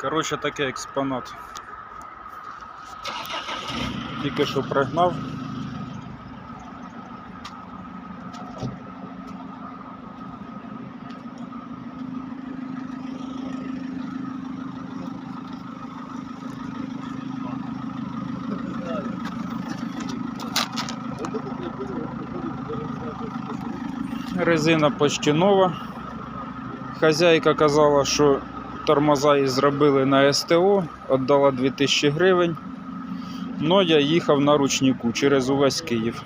Коротше, такий експонат. Тільки що пригнав. Резина почти нова. Хазяйка казала, що тормоза і зробили на СТО, віддала 2000 гривень. Ну я їхав на ручнику через увесь Київ.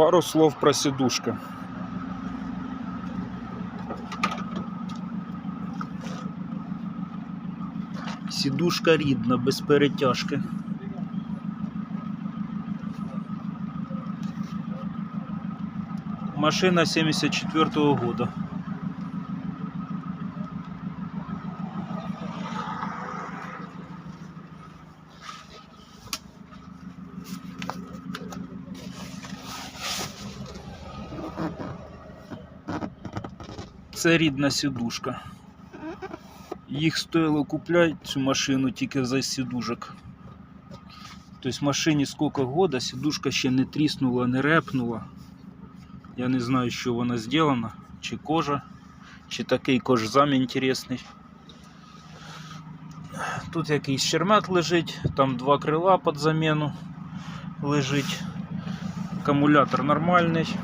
Пару слов про сидушка. Сідушка рідна, без перетяжки. Машина 74-го года. Це рідна сідушка. Їх стоило купляти цю машину тільки за сідушок. Тобто машині скільки года, сідушка ще не тріснула, не репнула. Я не знаю, що вона зроблена, чи кожа, чи такий кожзам інтересний. Тут якийсь щермет лежить, там два крила під заміну лежить. Акумулятор нормальний.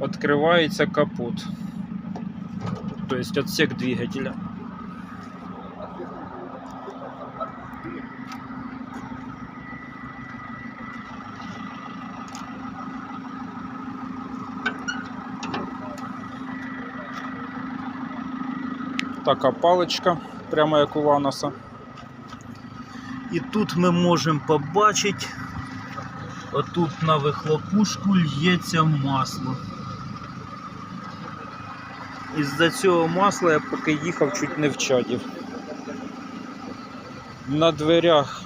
Открывается капот. То есть отсек двигателя. Така паличка, прямо як у Ланоса. І тут ми можемо побачити, отут на вихлопушку лється масло. Із-за цього масла я поки їхав чуть не вчадів. На дверях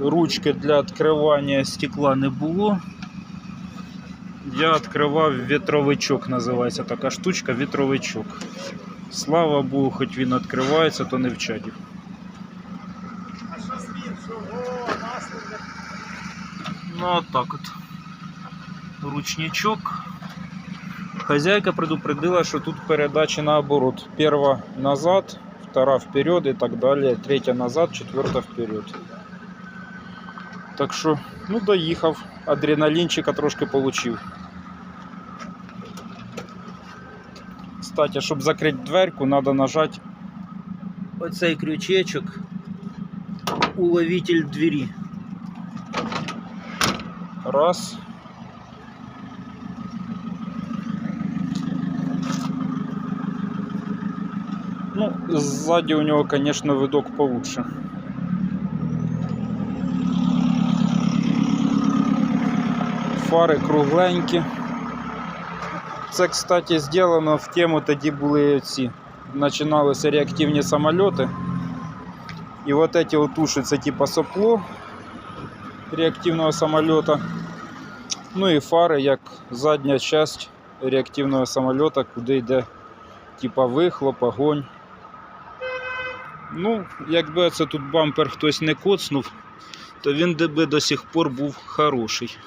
ручки для відкривання стекла не було. Я відкривав вітровичок, називається така штучка, вітровичок. Слава Богу, хоч він відкривається, то не вчадів. Ну, вот так вот. Ручничок. Хозяйка предупредила, что тут передачи наоборот. Первая назад, вторая вперед и так далее. Третья назад, четвертая вперед. Так що, ну доїхав. Адреналінчика трошки получив. Кстати, щоб закрити дверку, треба нажати оцей крючечок. Уловитель двері. Раз. Ну, сзади у него, конечно, видок получше. Фари кругленькі. Це, кстати, зроблено в тему тоді були ці. Починалися реактивні самоліти. І вот эти вот уши, це типа сопло реактивного самоліта. Ну і фари як задня часть реактивного самоліта, куди йде типа вихлоп, огонь. Ну, якби це тут бампер хтось не коцнув, то він би до сих пор був хороший.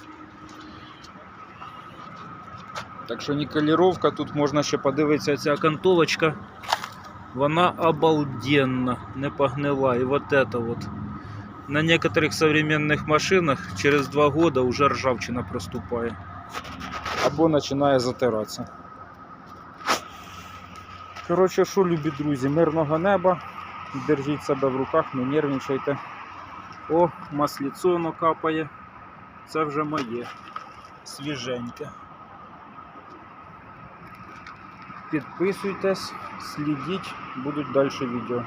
Так що нікеліровка, тут можна ще подивитися ця окантовочка. Вона обалденна, не погнила. І вот это вот. На некоторых современных машинах через два года уже ржавчина проступає. Або починає затиратися. Коротше, що, любі друзі, мирного неба. Держіть себе в руках, не нервничайте. О, масліцо воно капає. Це вже моє. Свіженьке. Підписуйтесь, слідіть, будуть далі відео.